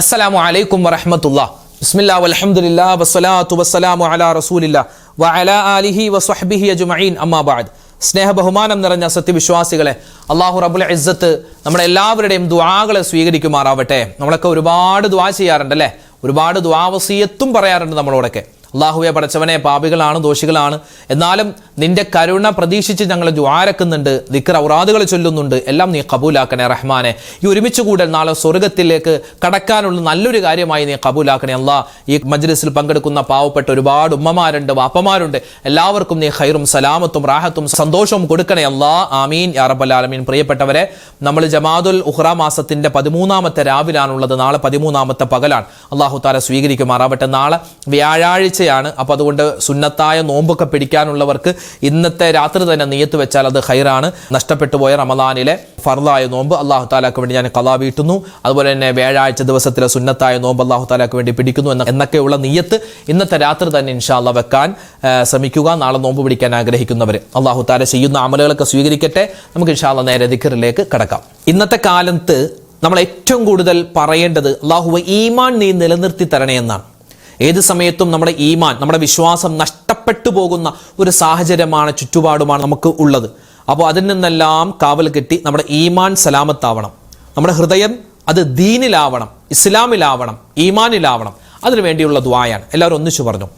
അസ്സലാമു അലൈക്കും വറഹമത്തുള്ള. ബിസ്മില്ലാ വൽഹംദുലില്ലാ വസ്സലാത്തു വസ്സലാമു അലാ റസൂലില്ലാ വഅലാ ആലിഹി വസ്വഹ്ബിഹി അജ്മഈൻ അമ്മാ ബഅദ്. സ്നേഹ ബഹുമാനം നിറഞ്ഞ സത്യവിശ്വാസികളെ അള്ളാഹു റബുൽ ഇസ്സത്ത് നമ്മുടെ എല്ലാവരുടെയും ദുആകളെ സ്വീകരിക്കുമാറാവട്ടെ. നമ്മളൊക്കെ ഒരുപാട് ദുആ ചെയ്യാറുണ്ട് അല്ലേ ഒരുപാട് ദ്വാവസീയത്തും പറയാറുണ്ട് നമ്മളോടൊക്കെ. അള്ളാഹുവെ പടച്ചവനെ പാപികളാണ് ദോഷികളാണ്. എന്നാലും നിന്റെ കരുണ പ്രതീക്ഷിച്ച് ഞങ്ങൾ ദ്വാരക്കുന്നുണ്ട് ദിക്ർ ഔറാദുകൾ ചൊല്ലുന്നുണ്ട്. എല്ലാം നീ കബൂലാക്കണേ റഹ്മാനെ. ഈ ഒരുമിച്ച് കൂടൽ നാളെ സ്വർഗത്തിലേക്ക് കടക്കാനുള്ള നല്ലൊരു കാര്യമായി നീ കബൂലാക്കണേ അല്ലാ. ഈ മജ്ലിസിൽ പങ്കെടുക്കുന്ന പാവപ്പെട്ട ഒരുപാട് ഉമ്മമാരുണ്ട് വാപ്പമാരുണ്ട്. എല്ലാവർക്കും നീ ഹൈറും സലാമത്തും റാഹത്തും സന്തോഷവും കൊടുക്കണേ അല്ലാ. ആമീൻ. യാ റബ്ബൽ ആലമീൻ. പ്രിയപ്പെട്ടവരെ നമ്മൾ ജമാദുൽ ഉഹ്റ മാസത്തിന്റെ പതിമൂന്നാമത്തെ രാവിലാണുള്ളത്. നാളെ പതിമൂന്നാമത്തെ പകലാണ്. അള്ളാഹു താല സ്വീകരിക്കുമാറാവട്ടെ. നാളെ വ്യാഴാഴ്ചയാണ് അപ്പോൾ അതുകൊണ്ട് സുന്നത്തായ നോമ്പൊക്കെ പിടിക്കാനുള്ളവർക്ക് ഇന്നത്തെ രാത്രി തന്നെ നീയത്ത് വെച്ചാൽ അത് ഹൈറാണ് നഷ്ടപ്പെട്ടു പോയ റമദാനിലെ ഫർദായ നോമ്പ് അള്ളാഹു താലാക്ക് വേണ്ടി ഞാൻ കലാ വീട്ടുന്നു. അതുപോലെ തന്നെ വ്യാഴാഴ്ച ദിവസത്തിലെ സുന്നത്തായ നോമ്പ് അള്ളാഹു താലാക്ക് വേണ്ടി പിടിക്കുന്നു എന്ന എന്നൊക്കെയുള്ള നീയത്ത് ഇന്നത്തെ രാത്രി തന്നെ ഇൻഷാല്ല വെക്കാൻ ശ്രമിക്കുക. നാളെ നോമ്പ് പിടിക്കാൻ ആഗ്രഹിക്കുന്നവർ അള്ളാഹു താല ചെയ്യുന്ന അമലുകളൊക്കെ സ്വീകരിക്കട്ടെ. നമുക്ക് ഇൻഷാല്ല നേരെ ദിക്കറിലേക്ക് കടക്കാം. ഇന്നത്തെ കാലത്ത് നമ്മൾ ഏറ്റവും കൂടുതൽ പറയേണ്ടത് അള്ളാഹുവ ഈമാൻ നീ നിലനിർത്തി തരണേ എന്നാണ്. ഏത് സമയത്തും നമ്മുടെ ഈമാൻ നമ്മുടെ വിശ്വാസം നഷ്ടപ്പെട്ടു പോകുന്ന ഒരു സാഹചര്യമാണ് ചുറ്റുപാടുമാണ് നമുക്ക് ഉള്ളത് അപ്പോൾ അതിൽ നിന്നെല്ലാം കാവൽ കെട്ടി നമ്മുടെ ഈമാൻ സലാമത്താവണം നമ്മുടെ ഹൃദയം അത് ദീനിലാവണം ഇസ്ലാമിലാവണം ഈമാനിലാവണം അതിനു വേണ്ടിയുള്ള ദ്വായാണ് എല്ലാവരും ഒന്നിച്ചു പറഞ്ഞു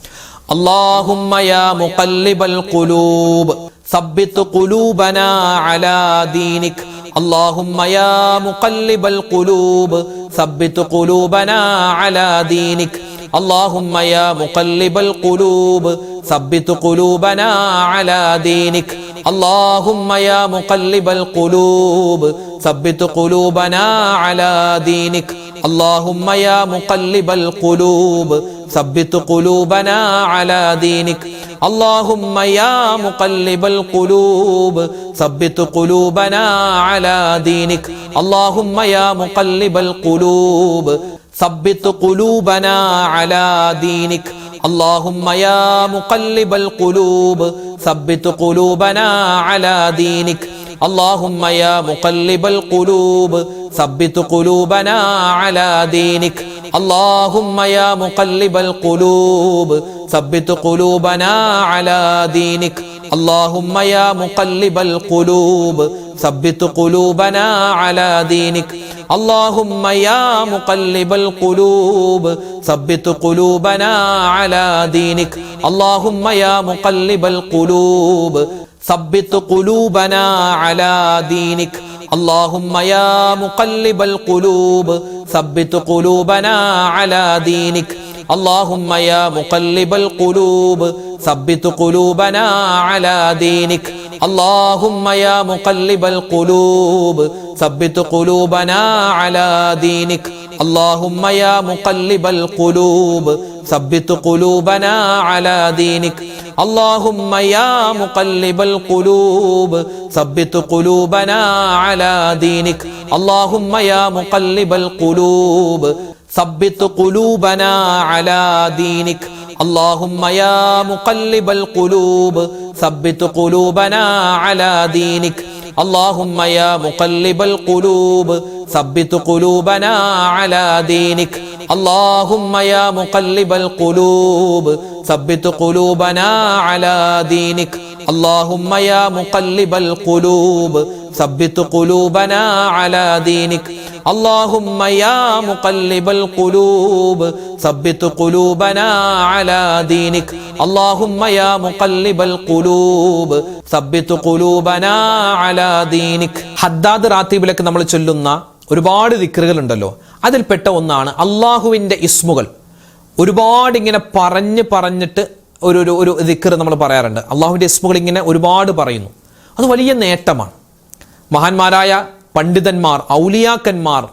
اللهم يا مقلب القلوب ثبت قلوبنا على دينك اللهم يا مقلب القلوب ثبت قلوبنا على دينك اللهم يا مقلب القلوب ثبت قلوبنا على دينك اللهم يا مقلب القلوب ثبت قلوبنا على دينك اللهم يا مقلب القلوب ثبت قلوبنا على دينك اللهم يا مقلب القلوب ثبت قلوبنا على دينك اللهم يا مقلب القلوب ثبت قلوبنا على دينك اللهم يا مقلب القلوب ثبت قلوبنا على دينك اللهم يا مقلب القلوب ثبت قلوبنا على دينك اللهم يا مقلب القلوب ثبت قلوبنا على دينك اللهم يا مقلب القلوب ثبت قلوبنا على دينك اللهم يا مقلب القلوب ثبت قلوبنا على دينك اللهم يا مقلب القلوب ثبت قلوبنا على دينك اللهم يا مقلب القلوب ثبت قلوبنا على دينك اللهم يا مقلب القلوب ثبت قلوبنا على دينك اللهم يا مقلب القلوب ثبت قلوبنا على دينك اللهم يا مقلب القلوب ثبت قلوبنا على دينك اللهم يا مقلب القلوب ثبت قلوبنا على دينك اللهم يا مقلب القلوب ثبت قلوبنا على دينك اللهم يا مقلب القلوب ثبت قلوبنا على دينك اللهم يا مقلب القلوب ثبت قلوبنا على دينك اللهم يا مقلب القلوب ثبت قلوبنا على دينك اللهم يا مقلب القلوب ثبت قلوبنا على دينك اللهم يا مقلب القلوب ثبت قلوبنا على دينك اللهم يا مقلب القلوب ثبت قلوبنا على دينك ഹദ്ദാദ് റാത്തീബിലൊക്കെ നമ്മൾ ചൊല്ലുന്ന ഒരുപാട് ദിക്റുകൾ ഉണ്ടല്ലോ അതിൽപ്പെട്ട ഒന്നാണ് അള്ളാഹുവിൻ്റെ ഇസ്മുകൾ ഒരുപാട് ഇങ്ങനെ പറഞ്ഞ് പറഞ്ഞിട്ട് ഒരു ഒരു ഒരു ദിക്കർ നമ്മൾ പറയാറുണ്ട് അള്ളാഹുവിൻ്റെ ഇസ്മുകൾ ഇങ്ങനെ ഒരുപാട് പറയുന്നു അത് വലിയ നേട്ടമാണ് മഹാന്മാരായ പണ്ഡിതന്മാർ ഔലിയാക്കന്മാർ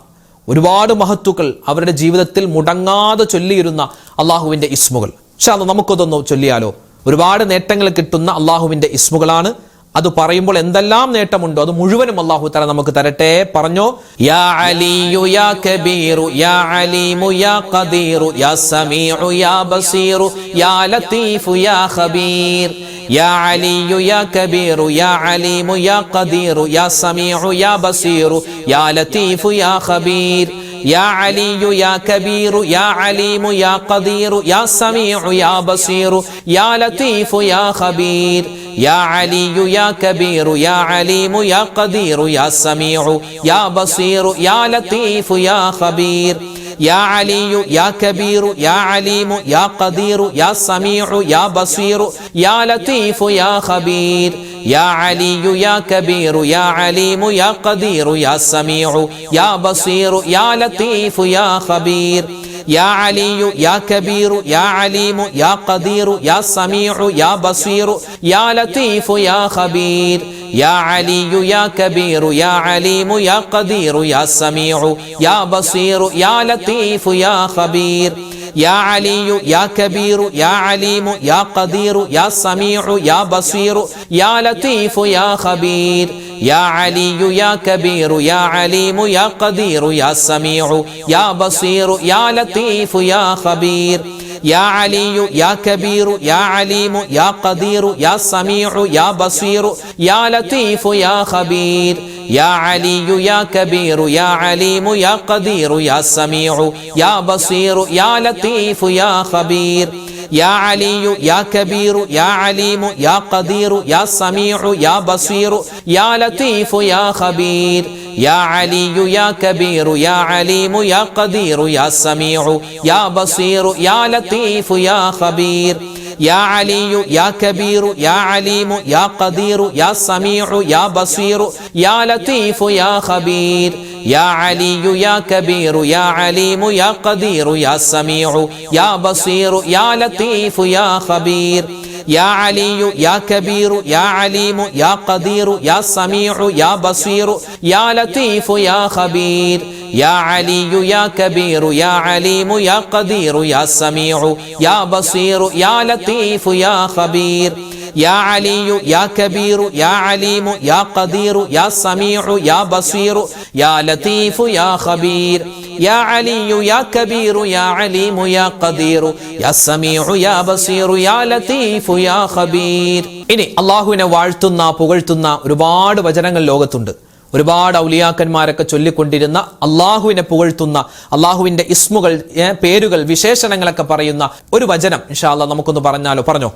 ഒരുപാട് മഹത്തുക്കൾ അവരുടെ ജീവിതത്തിൽ മുടങ്ങാതെ ചൊല്ലിയിരുന്ന അള്ളാഹുവിന്റെ ഇസ്മുകൾ. പക്ഷെ നമുക്കതൊന്ന് ചൊല്ലിയാലോ. ഒരുപാട് നേട്ടങ്ങൾ കിട്ടുന്ന അള്ളാഹുവിന്റെ ഇസ്മുകളാണ് അത് പറയുമ്പോൾ എന്തെല്ലാം നേട്ടമുണ്ടോ? അത് മുഴുവനും അള്ളാഹു തല നമുക്ക് തരട്ടെ. പറഞ്ഞു യാ അലിയു യാ കബീറു യാ അലീമു യാ ഖദീറു യാ സമീഉ യാ ബസീറു യാ ലതീഫു യാ ഖബീർ യാ അലിയു യാ കബീറു യാ അലീമു യാ ഖദീറു യാ സമീഉ യാ ബസീറു യാ ലതീഫു യാ ഖബീർ يا علي يا كبير يا عليم يا قدير يا سميع يا بصير يا لطيف يا خبير يا علي يا كبير يا عليم يا قدير يا سميع يا بصير يا لطيف يا خبير. يا علي يا كبير يا عليم يا قدير يا سميع يا بصير يا لطيف يا خبير. يا علي يا كبير يا عليم يا قدير يا سميع يا بصير يا لطيف يا خبير. يا علي يا كبير يا عليم يا قدير يا سميع يا بصير يا لطيف يا خبير يا علي يا كبير يا عليم يا قدير يا سميع يا بصير يا لطيف يا خبير يا علي يا كبير يا عليم يا قدير يا سميع يا بصير يا لطيف يا خبير يا علي يا كبير يا عليم يا قدير يا سميع يا بصير يا لطيف يا خبير يا علي يا كبير يا عليم يا قدير يا سميع يا بصير يا لطيف يا خبير يا علي يا كبير يا عليم يا قدير يا سميع يا بصير يا لطيف يا خبير യാ അലിയു യാ കബീറു യാ അലീമു യാ ഖദീറു യാ സമീഉ യാ ബസീറു യാ ലത്തീഫു യാ ഖബീർ. യാ അലിയു യാ കബീറു യാ അലീമു യാ ഖദീറു യാ സമീഉ യാ ബസീറു യാ ലത്തീഫു യാ ഖബീർ. يا علي يا كبير يا عليم يا قدير يا سميع يا بصير يا لطيف يا خبير يا علي يا كبير يا عليم يا قدير يا سميع يا بصير يا لطيف يا خبير يا علي يا كبير يا عليم يا قدير يا سميع يا بصير يا لطيف يا خبير يا علي يا كبير يا عليم يا قدير يا سميع يا بصير يا لطيف يا خبير യാ അലിയു യാ കബീറു യാ അലീമു യാ ഖദീറു യാ സമീഉ യാ ബസീറു യാ ലതീഫു യാ ഖബീർ. യാ അലിയു യാ കബീറു യാ അലീമു യാ ഖദീറു യാ സമീഉ യാ ബസീറു യാ ലതീഫു യാ ഖബീർ. ഇനി അല്ലാഹുവിനെ വാഴ്ത്തുന്ന പുകഴ്ത്തുന്ന ഒരുപാട് വചനങ്ങൾ ലോകത്തുണ്ട്. ഒരുപാട് ഔലിയാക്കന്മാരൊക്കെ ചൊല്ലിക്കൊണ്ടിരുന്ന അള്ളാഹുവിനെ പുകഴ്ത്തുന്ന അള്ളാഹുവിന്റെ ഇസ്മുകൾ പേരുകൾ വിശേഷണങ്ങളൊക്കെ പറയുന്ന ഒരു വചനം ഇൻഷാല്ല നമുക്കൊന്ന് പറഞ്ഞാലോ? പറഞ്ഞോ.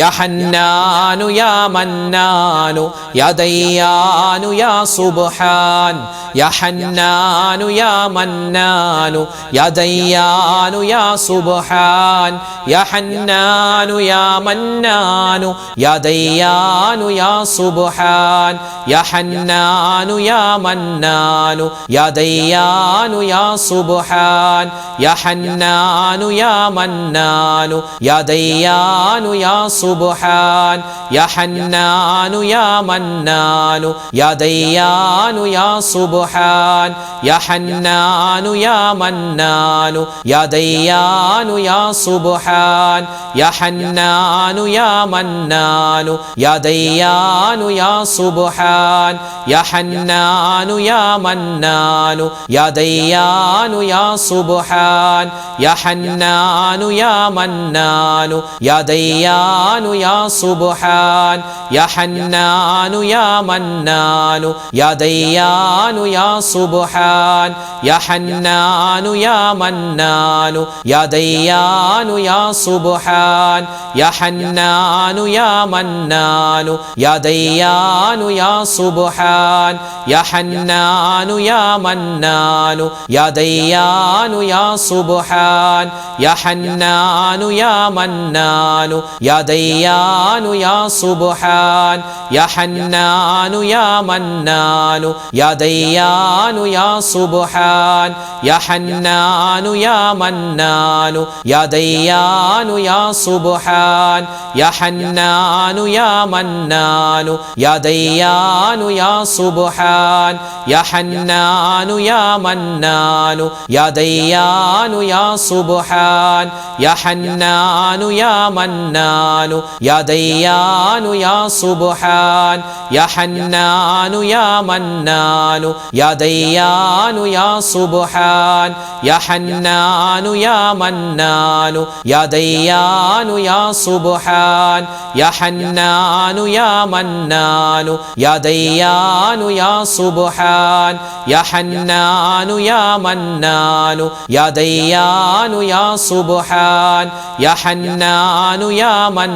യാ ഹന്നാനു യാ മന്നാനു യാ ദയ്യാനു യാ സുബ്ഹാൻ യാ ഹന്നാനു യാ മന്നാനു യാ ദയ്യാനു യാ സുബ്ഹാൻ യാ ഹന്നാനു യാ മന്നാനു യാ ദയ്യാനു യാ സുബ്ഹാൻ യാ ഹന്നാനു യാ മന്നാനു യാ ദയ്യാനു യാ സുബ്ഹാൻ യാ ഹന്നാനു യാ മന്നാനു യാ ദയ്യാനു യാ സുബ്ഹാൻ سبحان يا حنان يا منان يا ديان يا سبحان يا حنان يا منان يا ديان يا سبحان يا حنان يا منان يا ديان يا سبحان يا حنان يا منان يا ديان يا سبحان يا حنان يا منان يا ديان സുബ്ഹാനു യാ സുബ്ഹാൻ യാ ഹന്നാനു യാ മന്നാനു യാ ദയ്യാനു യാ സുബ്ഹാൻ യാ ഹന്നാനു യാ മന്നാനു യാ ദയ്യാനു യാ സുബ്ഹാൻ യാ ഹന്നാനു യാ മന്നാനു യാ ദയ്യാനു യാ സുബ്ഹാൻ യാ ഹന്നാനു യാ മന്നാനു യാ ദയ്യാനു യാ സുബ്ഹാൻ യാ ഹന്നാനു യാ മന്നാനു യാ ദയ്യാനു യാ സുബ്ഹാൻ യാ യാ മന്നാനു മന്നാനു യാ ദയ്യാനു യാ സുബ്ഹാൻ യാ ഹന്നാനു യാ മന്നാനു യാ ദയ്യാനു യാ സുബ്ഹാൻ യാ യാ മന്നാനു യാ ദയ്യാനു യാ സുബ്ഹാൻ യാ ഹന്നാനു യാ മന്നാനു യാ യാ സുബ്ഹാൻ യാ ഹന്നാനു യാ മന്നാനു യാ യാ സുബ്ഹാൻ യാ ഹന്നാനു യാ മന്നാനു യാ യാ സുബ്ഹാൻ യാ ഹന്നാനു യാ മന്നാനു യാ യാ സുബ്ഹാൻ യാ ഹന്നാനു യാ മന്നാനു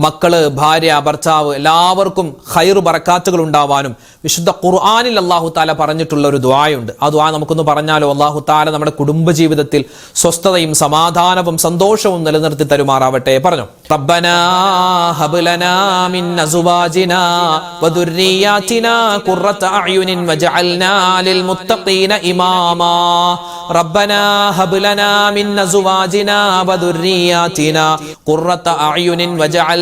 മക്കൾ ഭാര്യ ഭർത്താവ് എല്ലാവർക്കും ഹൈറ് ബറക്കാത്തുകൾ ഉണ്ടാവാനും വിശുദ്ധ ഖുർആാനിൽ അള്ളാഹു താല പറഞ്ഞിട്ടുള്ള ഒരു ദ്വായുണ്ട് ആ ദ്വാ നമുക്കൊന്ന് പറഞ്ഞാലോ? അള്ളാഹു താല നമ്മുടെ കുടുംബജീവിതത്തിൽ സ്വസ്ഥതയും സമാധാനവും സന്തോഷവും നിലനിർത്തി തരുമാറാവട്ടെ. പറഞ്ഞു? വജഅൽനാ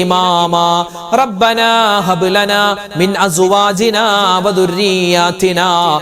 إماما. ربنا هب لنا من أزواجنا وذرياتنا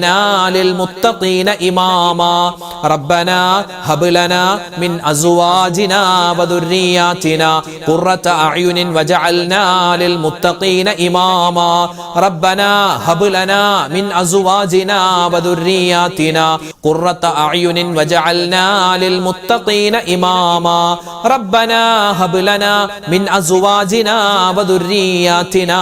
وجعلنا للمتقين إماما. ربنا هب لنا من أزواجنا وذرياتنا قرة أعين وجعلنا للمتقين إماما. ربنا هب لنا من أزواجنا وذرياتنا قرة أعين وجعلنا للمتقين إماما. ربنا هب لنا من أزواجنا وذرياتنا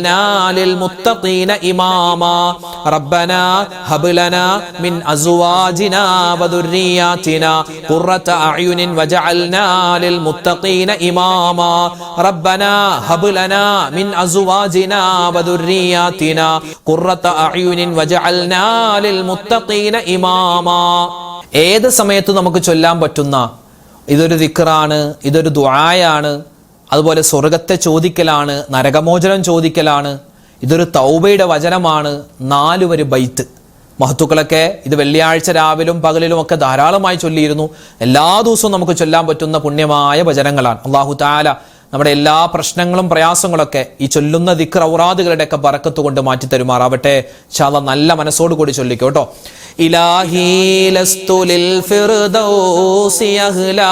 ഏത് സമയത്ത് നമുക്ക് ചൊല്ലാൻ പറ്റുന്ന? ഇതൊരു ദിക്റാണ് ഇതൊരു ദുആയാണ്. അതുപോലെ സ്വർഗത്തെ ചോദിക്കലാണ് നരകമോചനം ചോദിക്കലാണ് ഇതൊരു തൗബയുടെ വചനമാണ് നാലു വരി ബൈത്ത്. മഹത്തുക്കളൊക്കെ ഇത് വെള്ളിയാഴ്ച രാവിലും പകലിലും ഒക്കെ ധാരാളമായി ചൊല്ലിയിരുന്നു. എല്ലാ ദിവസവും നമുക്ക് ചൊല്ലാൻ പറ്റുന്ന പുണ്യമായ വചനങ്ങളാണ്. അള്ളാഹു താല നമ്മുടെ എല്ലാ പ്രശ്നങ്ങളും പ്രയാസങ്ങളൊക്കെ ഈ ചൊല്ലുന്ന ദിക്ർ ഔറാദുകളുടെ ഒക്കെ ബറക്കത്ത് കൊണ്ട് മാറ്റി തരുമാറാവട്ടെ. ശാല നല്ല മനസ്സോട് കൂടി ചൊല്ലിക്കോ കേട്ടോ. ഇലാഹി ലസ്തു ലിൽ ഫിർദൗസി അഹ്ലാ.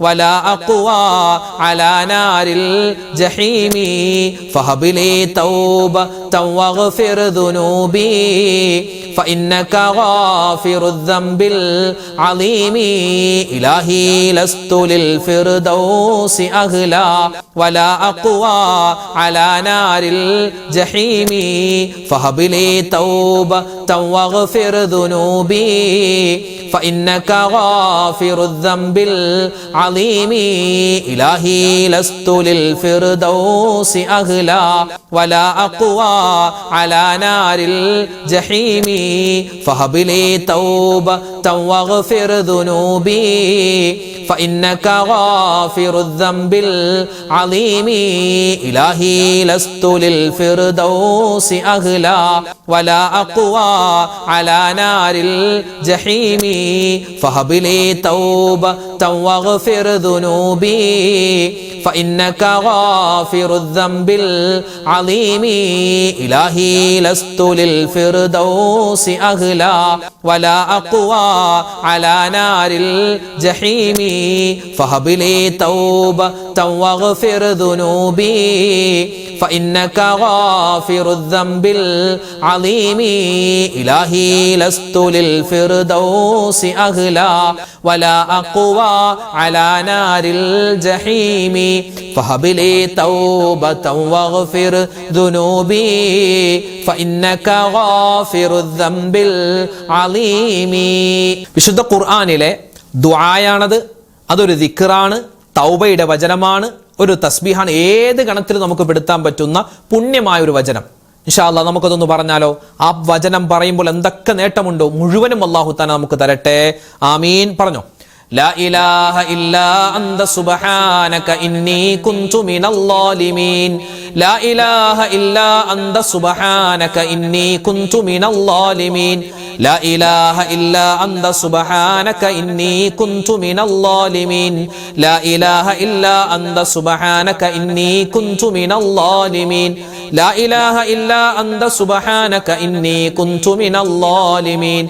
ولا أقوى على نار الجحيم. فهب لي توبة واغفر ذنوبي فإنك غافر الذنب العظيم. إلهي لست للفردوس أهلا ولا أقوى على نار الجحيم. فهب لي توبة واغفر ذنوبي فإنك غافر الذنب العظيم. إلهي لست للفردوس أهلا ولا أقوى على نار الجحيم. فهب لي توبة واغفر ذنوبي فإنك غافر الذنب العظيم. إلهي لست للفردوس أهلا ولا أقوى على نار الجحيم. فهب لي توبة واغفر ذنوبي فإنك غافر الذنب العظيم. إلهي لست للفردوس أهلا ولا أقوى على نار الجحيم. فهب لي توبة واغفر ذنوبي فإنك غافر الذنب العظيم. إلهي لست للفردوس أهلا ولا أقوى على نار الجحيم فهب لي توبة واغفر ذنوبي فإنك غافر الذنب العظيم വിശുദ്ധ ഖുർആനിലെ ദുആയാണത് അതൊരു ദിക്റാണ് തൗബയുടെ വചനമാണ് ഒരു തസ്ബീഹാണ് ഏത് ഗണത്തിൽ നമുക്ക് പെടുത്താൻ പറ്റുന്ന പുണ്യമായ ഒരു വചനം ഇൻഷാല്ല നമുക്കതൊന്ന് പറഞ്ഞാലോ ആ വചനം പറയുമ്പോൾ എന്തൊക്കെ നേട്ടമുണ്ടോ മുഴുവനും അള്ളാഹു താന നമുക്ക് തരട്ടെ ആമീൻ പറഞ്ഞോ لا إله إلا أنت سبحانك إني كنت من الظالمين لا إله إلا أنت سبحانك إني كنت من الظالمين لا إله إلا أنت سبحانك إني كنت من الظالمين لا إله إلا أنت سبحانك إني كنت من الظالمين لا إله إلا أنت سبحانك إني كنت من الظالمين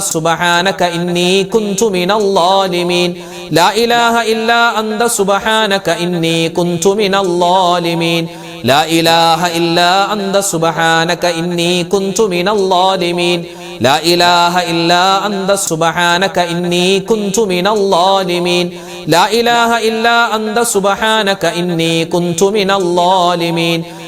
سبحانك إني كنت من الظالمين لا إله إلا أنت سبحانك إني كنت من الظالمين لا إله إلا أنت سبحانك إني كنت من الظالمين لا إله إلا أنت سبحانك إني كنت من الظالمين لا إله إلا أنت سبحانك إني كنت من الظالمين لا إله إلا أنت سبحانك إني كنت من الظالمين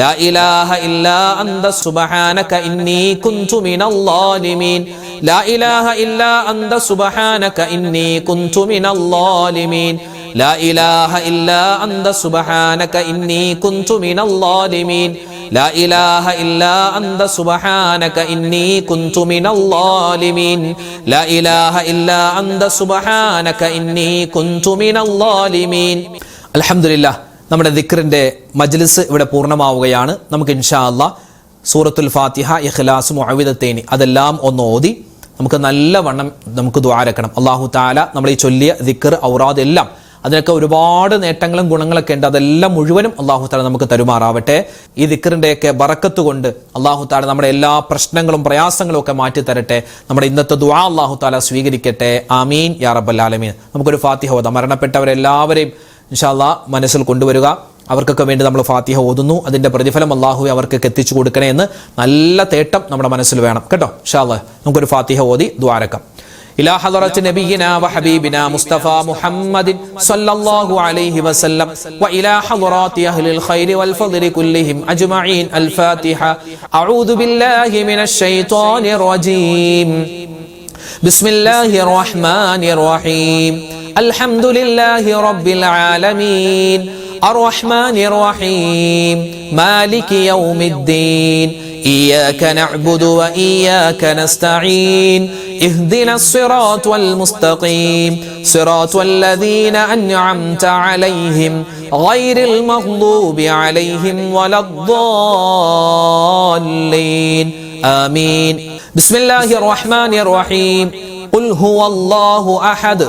ലാ ഇലാഹ ഇല്ലാ അന്ത സുബ്ഹാനക ഇന്നി കുൻതു മിനൽ ളാലിമീൻ ലാ ഇലാഹ ഇല്ലാ അന്ത സുബ്ഹാനക ഇന്നി കുൻതു മിനൽ ളാലിമീൻ ലാ ഇലാഹ ഇല്ലാ അന്ത സുബ്ഹാനക ഇന്നി കുൻതു മിനൽ ളാലിമീൻ ലാ ഇലാഹ ഇല്ലാ അന്ത സുബ്ഹാനക ഇന്നി കുൻതു മിനൽ ളാലിമീൻ ലാ ഇലാഹ ഇല്ലാ അന്ത സുബ്ഹാനക ഇന്നി കുൻതു മിനൽ ളാലിമീൻ അൽഹംദുലില്ലാഹ്. നമ്മുടെ ദിക്റിന്റെ മജ്ലിസ് ഇവിടെ പൂർണമാവുകയാണ്. നമുക്ക് ഇൻഷാ അല്ല സൂറത്തുൽ ഫാത്തിഹ ഇഖ്ലാസ് മുഅവിദത്തേനി അതെല്ലാം ഒന്ന് ഓതി നമുക്ക് നല്ല വണ്ണം നമുക്ക് ദ്വാരക്കണം അള്ളാഹു താല നമ്മൾ ഈ ചൊല്ലിയ ദിക്കർ ഔറാദ് എല്ലാം അതിനൊക്കെ ഒരുപാട് നേട്ടങ്ങളും ഗുണങ്ങളൊക്കെ ഉണ്ട്. അതെല്ലാം മുഴുവനും അള്ളാഹു താല നമുക്ക് തരുമാറാവട്ടെ. ഈ ദിക്കറിന്റെയൊക്കെ ബറക്കത്ത് കൊണ്ട് അള്ളാഹു താല നമ്മുടെ എല്ലാ പ്രശ്നങ്ങളും പ്രയാസങ്ങളും ഒക്കെ മാറ്റി തരട്ടെ. നമ്മുടെ ഇന്നത്തെ ദുആ അള്ളാഹു താല സ്വീകരിക്കട്ടെ. ആമീൻ. യാ റബ്ബൽ ആലമീൻ. നമുക്കൊരു ഫാത്തിഹ മരണപ്പെട്ടവരെല്ലാവരെയും ഇൻഷാല്ലാ മനസ്സിൽ കൊണ്ടുവരിക അവർക്കൊക്കെ വേണ്ടി നമ്മൾ ഫാത്തിഹ ഓതുന്നു അതിന്റെ പ്രതിഫലം അള്ളാഹു അവർക്കൊക്കെ എത്തിച്ചു കൊടുക്കണേ എന്ന് നല്ല തേട്ടം നമ്മുടെ മനസ്സിൽ വേണം കേട്ടോ ഇൻഷാല്ലാ നമുക്കൊരു ഫാത്തിഹ ഓതി ദ്വാരക്കാം إلى حضرة نبينا وحبيبنا مصطفى محمد صلى الله عليه وسلم وإلى حضرات أهل الخير والفضل كلهم أجمعين الفاتحة أعوذ بالله من الشيطان الرجيم بسم الله الرحمن الرحيم الحمد لله رب العالمين. الرحمن الرحيم. مالك يوم الدين. إياك نعبد وإياك نستعين. اهدنا الصراط المستقيم. صراط الذين أنعمت عليهم غير المغضوب عليهم ولا الضالين. آمين. بسم الله الرحمن الرحيم. قل هو الله أحد.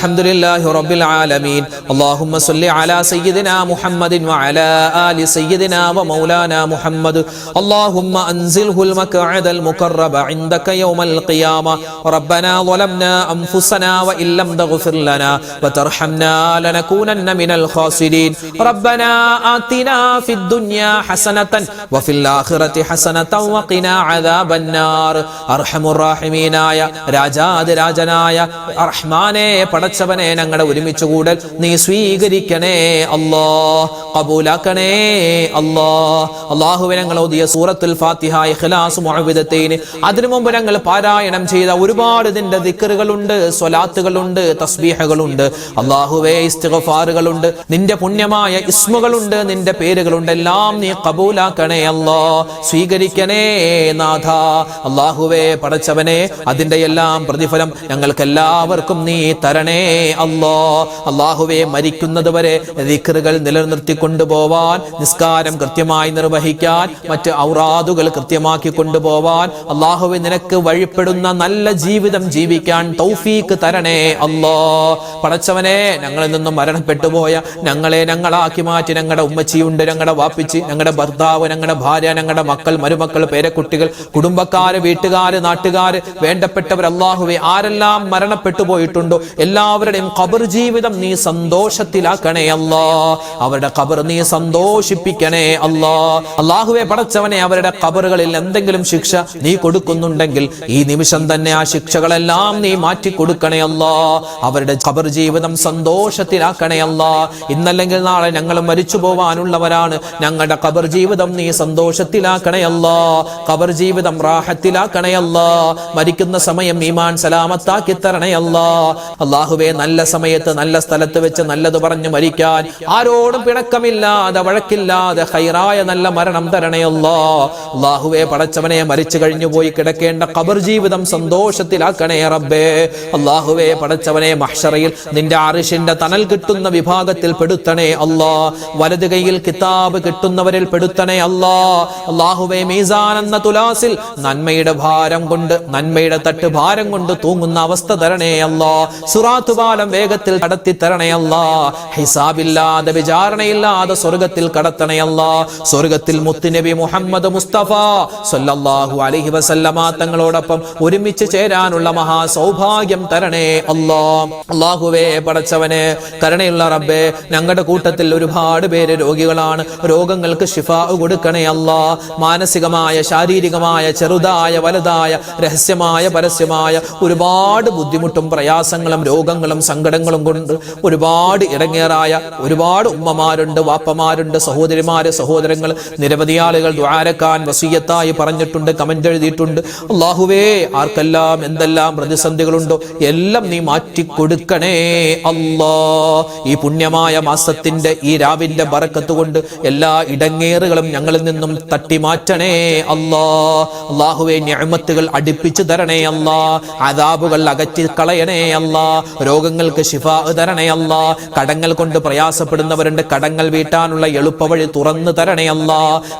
الحمد لله رب العالمين. اللهم صل على سيدنا محمد وعلى آل سيدنا ومولانا محمد. اللهم أنزله المكعد المكرب عندك يوم القيامة. ربنا ظلمنا أنفسنا وإن لم تغفر لنا وترحمنا لنكونن من الخاسرين. ربنا آتنا في الدنيا حسنة وفي الآخرة حسنة وقنا عذاب النار. أرحم الراحمين آية. راجاد راجنا آية. أرحمانه പടച്ചവനെ ഞങ്ങളുടെ ഒരുമിച്ച് കൂടൽ. നീ സ്വീകരിക്കണേ അല്ലാ. കബൂലാക്കണേ അല്ലാ. അള്ളാഹുവെ ഞങ്ങൾ ഓതിയ സൂറത്തുൽ ഫാത്തിഹ ഇഖ്ലാസ് മുഅവിദത്തൈന് അതിനു മുമ്പ് ഞങ്ങൾ പാരായണം ചെയ്ത ഒരുപാട് ഇതിന്റെ ദിക്കറുകളുണ്ട് സ്വലാത്തുകളുണ്ട് തസ്ബീഹകളുണ്ട്. അള്ളാഹുവേ ഇസ്തിഗ്ഫാറുകളുണ്ട്. നിന്റെ പുണ്യമായ ഇസ്മുകളുണ്ട് നിന്റെ പേരുകളുണ്ട്. എല്ലാം നീ കബൂലാക്കണേ അല്ലാ. സ്വീകരിക്കണേ നാഥ. അള്ളാഹുവേ പടച്ചവനെ അതിന്റെ എല്ലാം പ്രതിഫലം ഞങ്ങൾക്ക് എല്ലാവർക്കും നീ തരണേ അള്ളാഹുവെ മരിക്കുന്നത് വരെ ദിക്റുകൾ നിലനിർത്തി കൊണ്ടുപോവാൻ നിസ്കാരം കൃത്യമായി നിർവഹിക്കാൻ മറ്റ് ഔറാദുകൾ കൃത്യമാക്കി കൊണ്ടുപോവാൻ അള്ളാഹുവെ നിനക്ക് വഴിപ്പെടുന്ന നല്ല ജീവിതം ജീവിക്കാൻ തൗഫീക്ക് തരണേ അല്ലോ. പടച്ചവനെ ഞങ്ങളിൽ നിന്നും മരണപ്പെട്ടുപോയ ഞങ്ങളെ ഞങ്ങളാക്കി മാറ്റി ഞങ്ങളുടെ ഉമ്മച്ചിയുണ്ട് ഞങ്ങളുടെ വാപ്പിച്ച് ഞങ്ങളുടെ ഭർത്താവ് ഞങ്ങളുടെ ഭാര്യ ഞങ്ങളുടെ മക്കൾ മരുമക്കൾ പേരക്കുട്ടികൾ കുടുംബക്കാര് വീട്ടുകാര് നാട്ടുകാര് വേണ്ടപ്പെട്ടവർ അള്ളാഹുവെ ആരെല്ലാം മരണപ്പെട്ടു പോയിട്ടുണ്ടോ എല്ലാവരുടെയും ഖബർ ജീവിതം നീ സന്തോഷത്തിലാക്കണേ അല്ലാ. അവരുടെ ഖബർ നീ സന്തോഷിപ്പിക്കണേ അല്ലാ. അള്ളാഹുവെ പടച്ചവനെ അവരുടെ ഖബറുകളിൽ എന്തെങ്കിലും ശിക്ഷ നീ കൊടുക്കുന്നുണ്ടെങ്കിൽ ഈ നിമിഷം തന്നെ ആ ശിക്ഷകളെല്ലാം നീ മാറ്റി കൊടുക്കണേ അല്ലാ. അവരുടെ ഖബർ ജീവിതം സന്തോഷത്തിലാക്കണേ അല്ലാ. ഇന്നല്ലെങ്കിൽ നാളെ ഞങ്ങൾ മരിച്ചു പോവാനുള്ളവരാണ്. ഞങ്ങളുടെ ഖബർ ജീവിതം നീ സന്തോഷത്തിലാക്കണേ അല്ലാ. ഖബർ ജീവിതം റാഹത്തിലാക്കണേ അല്ലാ. മരിക്കുന്ന സമയം ഈമാൻ സലാമത്താക്കി തരണേ അല്ലാ. അള്ളാഹുവെ നല്ല സമയത്ത് നല്ല സ്ഥലത്ത് വെച്ച് നല്ലത് പറഞ്ഞു മരിക്കാൻ ആരോടും പിണക്കമില്ലാതെ വഴക്കില്ലാതെ ഹൈറായ നല്ല മരണം തരണേ അള്ളാഹുവെ പടച്ചവനെ മരിച്ചു കഴിഞ്ഞു പോയി കിടക്കേണ്ട കബർ ജീവിതം സന്തോഷത്തിലാക്കണേ റബ്ബേ. അള്ളാഹുവെ പടച്ചവനെ മഹ്ഷറയിൽ നിന്റെ അറിഷിന്റെ തണൽ കിട്ടുന്ന വിഭാഗത്തിൽ പെടുത്തണേ അല്ലാ. വലത് കൈയിൽ കിതാബ് കിട്ടുന്നവരിൽ പെടുത്തണേ അല്ലാ. അള്ളാഹുവെ മീസാൻ എന്ന തുലാസിൽ നന്മയുടെ ഭാരം കൊണ്ട് നന്മയുടെ തട്ട് ഭാരം കൊണ്ട് തൂങ്ങുന്ന അവസ്ഥ തരണേ അല്ലാ. സുറാത്തു പാലം വേഗത്തിൽ കടത്തി തരണയല്ല ഹിസാബില്ലാതെ വിചാരണയില്ലാതെ സ്വർഗത്തിൽ കടത്തണയല്ല സ്വർഗത്തിൽ മുത്തുനബി മുഹമ്മദ് മുസ്തഫ സല്ലല്ലാഹു അലൈഹി വസല്ലമ തങ്ങളോടൊപ്പം ഒരുമിച്ച് ചേരാനുള്ള മഹാ സൗഭാഗ്യം തരണേ അല്ലാ. അള്ളാഹുവേ പടച്ചവനെ കരുണയുള്ള റബ്ബേ ഞങ്ങളുടെ കൂട്ടത്തിൽ ഒരുപാട് പേര് രോഗികളാണ്. രോഗങ്ങൾക്ക് ഷിഫ കൊടുക്കണേ അല്ലാ. മാനസികമായ ശാരീരികമായ ചെറുതായ വലുതായ രഹസ്യമായ പരസ്യമായ ഒരുപാട് ബുദ്ധിമുട്ടും പ്രയാസങ്ങളും രോഗങ്ങളും സങ്കടങ്ങളും കൊണ്ട് ഒരുപാട് ഇടങ്ങേറായ ഒരുപാട് ഉമ്മമാരുണ്ട് വാപ്പമാരുണ്ട് സഹോദരിമാര് സഹോദരങ്ങൾ. നിരവധി ആളുകൾ ദ്വാരക്കാൻ വസീയത്തായി പറഞ്ഞിട്ടുണ്ട് കമന്റ് എഴുതിയിട്ടുണ്ട്. അള്ളാഹുവേ ആർക്കെല്ലാം എന്തെല്ലാം പ്രതിസന്ധികളുണ്ടോ എല്ലാം നീ മാറ്റി കൊടുക്കണേ അല്ലാ. ഈ പുണ്യമായ മാസത്തിന്റെ ഈ രാവിന്റെ ബറക്കത്ത് കൊണ്ട് എല്ലാ ഇടങ്ങേറുകളും ഞങ്ങളിൽ നിന്നും തട്ടി മാറ്റണേ അല്ലാ. അള്ളാഹുവെ ഞാമത്തുകൾ അടുപ്പിച്ചു തരണേ അല്ലാ. അതാബുകൾ അകറ്റി കളയണേ അല്ലാ. രോഗങ്ങൾക്ക് ശിഫ തരണയല്ല കടങ്ങൾ കൊണ്ട് പ്രയാസപ്പെടുന്നവരുണ്ട്. കടങ്ങൾ വീട്ടാനുള്ള എളുപ്പവഴി തുറന്നു തരണയല്ല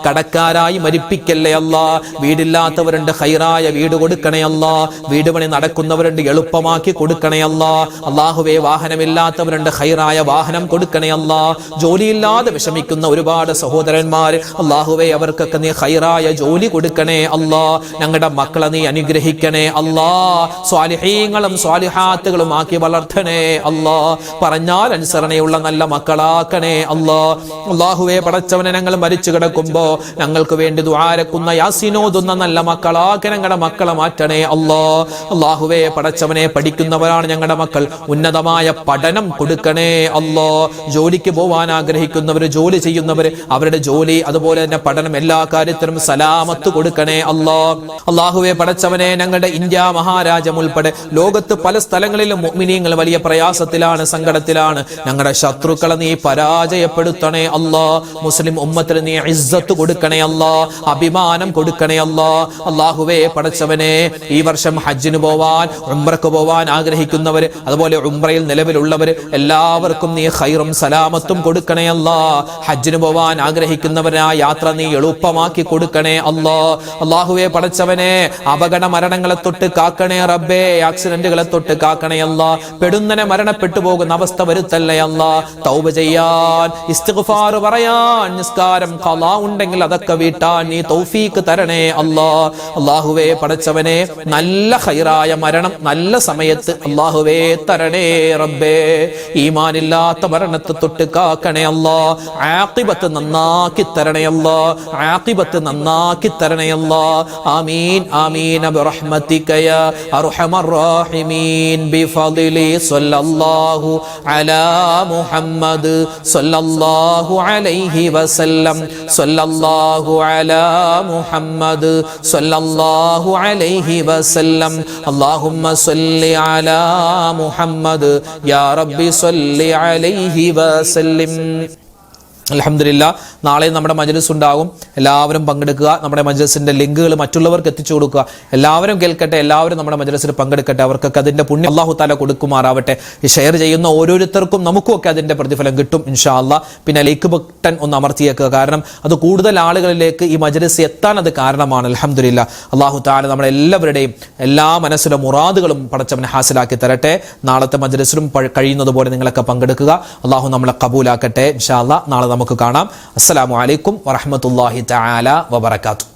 കടക്കാരായി മരിപ്പിക്കല്ലേ അല്ല. വീടില്ലാത്തവരുണ്ട് ഹൈറായ വീട് കൊടുക്കണയല്ല വീട് പണി നടക്കുന്നവരുണ്ട് എളുപ്പമാക്കി കൊടുക്കണയല്ല അള്ളാഹുവേ വാഹനമില്ലാത്തവരുണ്ട് ഹൈറായ വാഹനം കൊടുക്കണയല്ല ജോലിയില്ലാതെ വിഷമിക്കുന്ന ഒരുപാട് സഹോദരന്മാർ അള്ളാഹുവെ അവർക്കൊക്കെ നീ ഹൈറായ ജോലി കൊടുക്കണേ അല്ലാ. ഞങ്ങളുടെ മക്കളെ നീ അനുഗ്രഹിക്കണേ അല്ലാ. സ്വാലിഹീങ്ങളും സ്വാലിഹാത്തുകളും ആക്കി വളർത്തണേ അല്ലാ. പറഞ്ഞാൽ അനുസരണയുള്ള നല്ല മക്കളാക്കണേ അല്ലാ. അള്ളാഹുവെ പടച്ചവനെ ഞങ്ങൾ മരിച്ചു കിടക്കുമ്പോ ഞങ്ങൾക്ക് വേണ്ടി ദ്വാരക്കുന്ന യാസിനോതുന്ന നല്ല മക്കളാക്കി ഞങ്ങളുടെ മക്കളെ മാറ്റണേ അല്ലാ. അള്ളാഹുവെ പടച്ചവനെ പഠിക്കുന്നവരാണ് ഞങ്ങളുടെ മക്കൾ. ഉന്നതമായ പഠനം കൊടുക്കണേ അല്ലോ. ജോലിക്ക് പോവാൻ ആഗ്രഹിക്കുന്നവർ ജോലി ചെയ്യുന്നവർ അവരുടെ ജോലി അതുപോലെ തന്നെ പഠനം എല്ലാ കാര്യത്തിലും സലാമത്ത് കൊടുക്കണേ അല്ലോ. അള്ളാഹുവെ പടച്ചവനെ ഞങ്ങളുടെ ഇന്ത്യ മഹാരാജ്യം ഉൾപ്പെടെ ലോകത്ത് പല സ്ഥലങ്ങളിലും മുഅ്മിനീങ്ങൾ വലിയ പ്രയാസത്തിലാണ് സങ്കടത്തിലാണ്. ഞങ്ങളുടെ ശത്രുക്കളെ നീ പരാജയപ്പെടുത്തണേ അല്ലാ. മുസ്ലിം ഉമ്മത്തിന് നീ ഇസ്സത്ത് കൊടുക്കണേ അല്ലാ. അഭിമാനം കൊടുക്കണേ അല്ലാ. അള്ളാഹുവേ പടച്ചവനെ ഈ വർഷം ഹജ്ജിന് പോവാൻ ഉംറക്ക് പോവാൻ ആഗ്രഹിക്കുന്നവർ അതുപോലെ ഉംറയിൽ നിലവിലുള്ളവർ എല്ലാവർക്കും നീ ഹൈറും സലാമത്തും കൊടുക്കണേ അല്ലാ. ഹജ്ജിന് പോവാൻ ആഗ്രഹിക്കുന്നവരാ യാത്ര നീ എളുപ്പമാക്കി കൊടുക്കണേ അല്ലാ. അള്ളാഹുവെ പടച്ചവനെ അപകട മരണങ്ങളെ തൊട്ട് കാക്കണേ റബ്ബേ ആക്സിഡന്റുകളെ തൊട്ട് കാക്കണേ അല്ലാ. പെടുന്നനെ മരണപ്പെട്ടു പോകുന്ന അവസ്ഥ വരുത്തല്ലേ അല്ല? തൗബ ചെയ്യാൻ ഇസ്തിഗ്ഫാർ പറയാൻ നിസ്കാരം ഖലാ ഉണ്ടെങ്കിൽ അതൊക്കെ വീട്ടാൻ നീ തൗഫീക്ക് തരണേ അല്ലാ. അള്ളാഹുവേ പടച്ചവനെ നല്ല ഹൈറായ മരണം നല്ല സമയത്ത് അള്ളാഹുവേ തരണേ റബ്ബേ. ഈമാനില്ലാത്ത മരണത്തെ തൊട്ട് കാക്കണേ അല്ലാ. ആഖിബത്ത് നന്നാക്കി തരണേ അല്ലാ. ആഖിബത്ത് നന്നാക്കി തരണേ അല്ലാ. ആമീൻ ആമീൻ. ബിറഹ്മതിക യാ അർഹമർ റാഹിമീൻ റസൂലേ അലാ മുഹമ്മദ് സൊല്ലാഹു അലൈഹി വസല്ലം. സൊല്ലാഹു അലാ മുഹമ്മദ് സൊല്ലാഹു അലൈഹി വസല്ലം. അള്ളാഹുമ്മ സൊല്ലി അലാ മുഹമ്മദ്. യാ റബ്ബി സൊല്ലി അലൈഹി വസല്ലം. അലഹമില്ല നാളെ നമ്മുടെ മജലിസ് ഉണ്ടാകും. എല്ലാവരും പങ്കെടുക്കുക നമ്മുടെ മജ്ലിസിന്റെ ലിങ്കുകൾ മറ്റുള്ളവർക്ക് എത്തിച്ചു കൊടുക്കുക. എല്ലാവരും കേൾക്കട്ടെ എല്ലാവരും നമ്മുടെ മജ്ലിസിൽ പങ്കെടുക്കട്ടെ. അവർക്കൊക്കെ അതിന്റെ പുണ്യം അള്ളാഹു താല കൊടുക്കുമാറാവട്ടെ. ഈ ഷെയർ ചെയ്യുന്ന ഓരോരുത്തർക്കും നമുക്കുമൊക്കെ അതിന്റെ പ്രതിഫലം കിട്ടും ഇൻഷാ അല്ലാ പിന്നെ ലൈക്ക് ബട്ടൺ ഒന്ന് അമർത്തിയേക്കുക കാരണം അത് കൂടുതൽ ആളുകളിലേക്ക് ഈ മജ്ലിസ് എത്താൻ അത് കാരണമാണ്. അലഹമില്ല അള്ളാഹു താല നമ്മളെല്ലാവരുടെയും എല്ലാ മനസ്സിലെ മുറാദുകളും പടച്ചവനെ ഹാസിലാക്കി തരട്ടെ. നാളത്തെ മജ്ലിസിലും കഴിയുന്നത് പോലെ നിങ്ങളൊക്കെ പങ്കെടുക്കുക. അള്ളാഹു നമ്മളെ കബൂലാക്കട്ടെ ഇൻഷാ അല്ലാ നാളെ നമുക്ക് കാണാം. അസ്സലാമു അലൈക്കും വറഹ്മത്തുള്ളാഹി തആല വബറകാതുഹു.